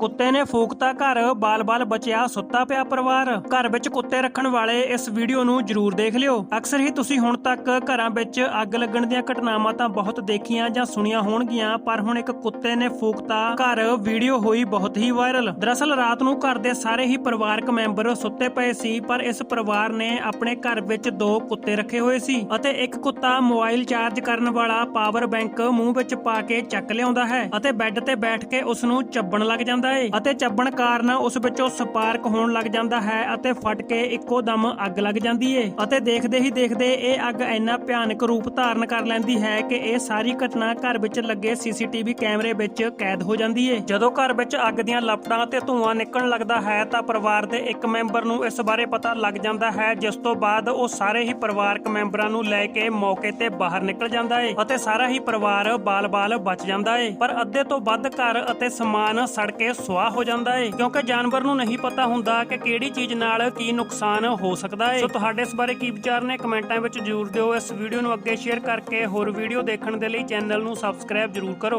ਕੁੱਤੇ ਨੇ ਫੂਕਤਾ ਘਰ, ਬਾਲ-ਬਾਲ ਬਚਿਆ, ਸੁੱਤਾ ਪਿਆ ਪਰਿਵਾਰ। ਘਰ ਵਿੱਚ ਕੁੱਤੇ ਰੱਖਣ ਵਾਲੇ ਇਸ ਵੀਡੀਓ ਨੂੰ ਜਰੂਰ ਦੇਖ ਲਿਓ। ਅਕਸਰ ਹੀ ਤੁਸੀਂ ਹੁਣ ਤੱਕ ਘਰਾਂ ਵਿੱਚ ਅੱਗ ਲੱਗਣ ਦੀਆਂ ਘਟਨਾਵਾਂ ਤਾਂ ਬਹੁਤ ਦੇਖੀਆਂ ਜਾਂ ਸੁਣੀਆਂ ਹੋਣਗੀਆਂ, ਪਰ ਹੁਣ ਇੱਕ ਕੁੱਤੇ ਨੇ ਫੂਕਤਾ ਘਰ ਵੀਡੀਓ ਹੋਈ ਬਹੁਤ ਹੀ ਵਾਇਰਲ। ਦਰਅਸਲ ਰਾਤ ਨੂੰ ਘਰ ਦੇ ਸਾਰੇ ਹੀ ਪਰਿਵਾਰਕ ਮੈਂਬਰ ਸੁੱਤੇ ਪਏ ਸੀ, ਪਰ ਇਸ ਪਰਿਵਾਰ ਨੇ ਆਪਣੇ ਘਰ ਵਿੱਚ ਦੋ ਕੁੱਤੇ ਰੱਖੇ ਹੋਏ ਸੀ ਅਤੇ ਇੱਕ ਕੁੱਤਾ ਮੋਬਾਈਲ ਚਾਰਜ ਕਰਨ ਵਾਲਾ ਪਾਵਰ ਬੈਂਕ ਮੂੰਹ ਵਿੱਚ ਪਾ ਕੇ ਚੱਕ ਲਿਆਉਂਦਾ ਹੈ ਅਤੇ ਬੈੱਡ ਤੇ ਬੈਠ ਕੇ ਉਸ ਨੂੰ ਚੱਬਣ ਲੱਗ ਜਾਂਦਾ ਹੈ ਅਤੇ ਚੱਬਣ ਕਾਰਨ ਉਸ ਵਿੱਚੋਂ ਸਪਾਰਕ ਹੋਣ ਲੱਗ ਜਾਂਦਾ ਹੈ ਅਤੇ ਫਟ ਕੇ ਇੱਕੋ ਦਮ ਅੱਗ ਲੱਗ ਜਾਂਦੀ ਹੈ ਅਤੇ ਦੇਖਦੇ ਹੀ ਦੇਖਦੇ ਇਹ ਅੱਗ ਇੰਨਾ ਭਿਆਨਕ ਰੂਪ ਧਾਰਨ ਕਰ ਲੈਂਦੀ ਹੈ ਕਿ ਇਹ ਸਾਰੀ ਘਟਨਾ ਘਰ ਵਿੱਚ ਲੱਗੇ ਸੀਸੀਟੀਵੀ ਕੈਮਰੇ ਵਿੱਚ ਕੈਦ ਹੋ ਜਾਂਦੀ ਹੈ ਜਦੋਂ ਘਰ ਵਿੱਚ ਅੱਗ ਦੀਆਂ ਲਪਟਾਂ ਤੇ ਧੂਆਂ ਨਿਕਲਣ ਲੱਗਦਾ ਹੈ ਤਾਂ ਪਰਿਵਾਰ ਦੇ ਇੱਕ ਮੈਂਬਰ ਨੂੰ ਇਸ ਬਾਰੇ ਪਤਾ ਲੱਗ ਜਾਂਦਾ ਹੈ, ਜਿਸ ਤੋਂ ਬਾਅਦ ਉਹ ਸਾਰੇ ਹੀ ਪਰਿਵਾਰਕ ਮੈਂਬਰਾਂ ਨੂੰ ਲੈ ਕੇ ਮੌਕੇ ਤੇ ਬਾਹਰ ਨਿਕਲ ਜਾਂਦਾ ਹੈ ਅਤੇ ਸਾਰਾ ਹੀ ਪਰਿਵਾਰ ਬਾਲ-ਬਾਲ ਬਚ ਜਾਂਦਾ ਹੈ ਪਰ ਅੱਧੇ ਤੋਂ ਵੱਧ ਘਰ ਅਤੇ ਸਮਾਨ ਸੜ ਕੇ ਸੁਆਹ ਹੋ ਜਾਂਦਾ ਹੈ ਕਿਉਂਕਿ ਜਾਨਵਰ ਨੂੰ ਨਹੀਂ ਪਤਾ ਹੁੰਦਾ ਕਿ ਕਿਹੜੀ ਚੀਜ਼ ਨਾਲ ਕੀ ਨੁਕਸਾਨ ਹੋ ਸਕਦਾ ਹੈ ਸੋ ਤੁਹਾਡੇ ਇਸ ਬਾਰੇ ਕੀ ਵਿਚਾਰ ਨੇ, ਕਮੈਂਟਾਂ ਵਿੱਚ ਜਰੂਰ ਦਿਓ। ਇਸ ਵੀਡੀਓ ਨੂੰ ਅੱਗੇ ਸ਼ੇਅਰ ਕਰਕੇ ਹੋਰ ਵੀਡੀਓ ਦੇਖਣ ਦੇ ਲਈ ਚੈਨਲ ਨੂੰ ਸਬਸਕ੍ਰਾਈਬ ਜਰੂਰ ਕਰੋ।